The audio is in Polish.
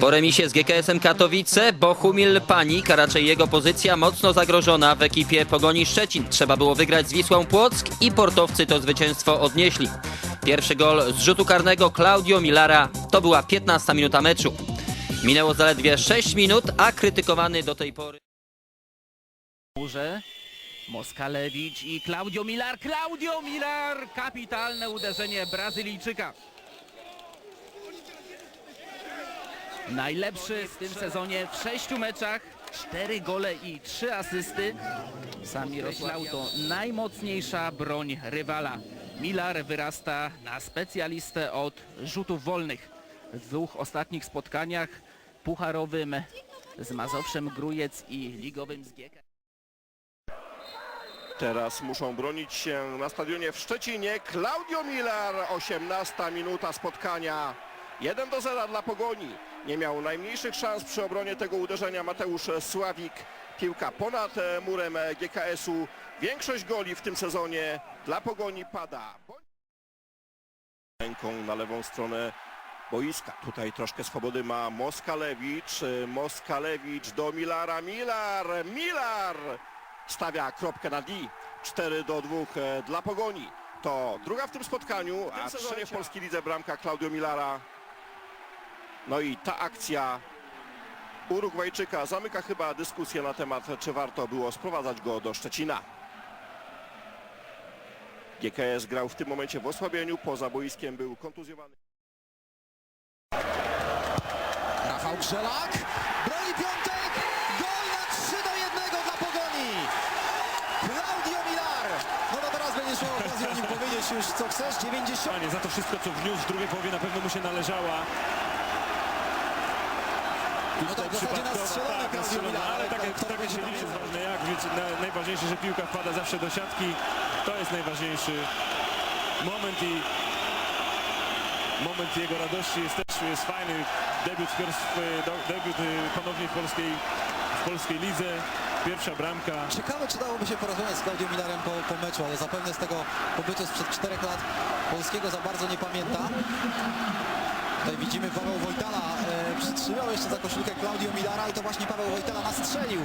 Po remisie z GKS-em Katowice Bohumil Panik, a raczej jego pozycja mocno zagrożona w ekipie Pogoni Szczecin. Trzeba było wygrać z Wisłą Płock i portowcy to zwycięstwo odnieśli. Pierwszy gol z rzutu karnego Claudio Milara to była 15 minuta meczu. Minęło zaledwie 6 minut, a krytykowany do tej pory. Moskalewicz i Claudio Milar. Claudio Milar! Kapitalne uderzenie Brazylijczyka. Najlepszy w tym sezonie w sześciu meczach. Cztery gole i trzy asysty. Sam Mirosław to najmocniejsza broń rywala. Milar wyrasta na specjalistę od rzutów wolnych. W dwóch ostatnich spotkaniach pucharowym z Mazowszem Grujec i ligowym z GK. Teraz muszą bronić się na stadionie w Szczecinie. Claudio Milar, 18 minuta spotkania. 1 do 0 dla Pogoni. Nie miał najmniejszych szans przy obronie tego uderzenia Mateusz Sławik. Piłka ponad e, murem e, GKS-u. Większość goli w tym sezonie dla Pogoni pada. Ręką na lewą stronę boiska. Tutaj troszkę swobody ma Moskalewicz. E, Moskalewicz do Milara. Milar! Milar! stawia kropkę na D. 4 do 2 e, dla Pogoni. To druga w tym spotkaniu, a w sezonie w polskiej lidze bramka Claudio Milara. No i ta akcja Urugwajczyka zamyka chyba dyskusję na temat, czy warto było sprowadzać go do Szczecina. GKS grał w tym momencie w osłabieniu, poza boiskiem był kontuzjowany. Rafał Grzelak, broni piątek, gol na 3 do 1 dla Pogoni. Claudio Milar. No to teraz będziesz miał okazję o nim powiedzieć już co chcesz. 90. Panie, za to wszystko, co wniósł w drugiej połowie, na pewno mu się należała. No to na strzelone tak, Milara. ale tak, kto tak będzie się liczy ważne jak, więc na, najważniejsze, że piłka wpada zawsze do siatki. To jest najważniejszy moment i moment jego radości jest też jest fajny. Debiut, debiut y, ponownie w polskiej, w polskiej lidze. Pierwsza bramka. Ciekawe, czy dałoby się porozmawiać z Claudio Milarem po, po meczu, ale zapewne z tego pobytu sprzed 4 lat polskiego za bardzo nie pamięta. Tutaj widzimy Paweł Wojtala e, przytrzymał jeszcze za koszulkę Claudio Milara i to właśnie Paweł Wojtala nastrzelił.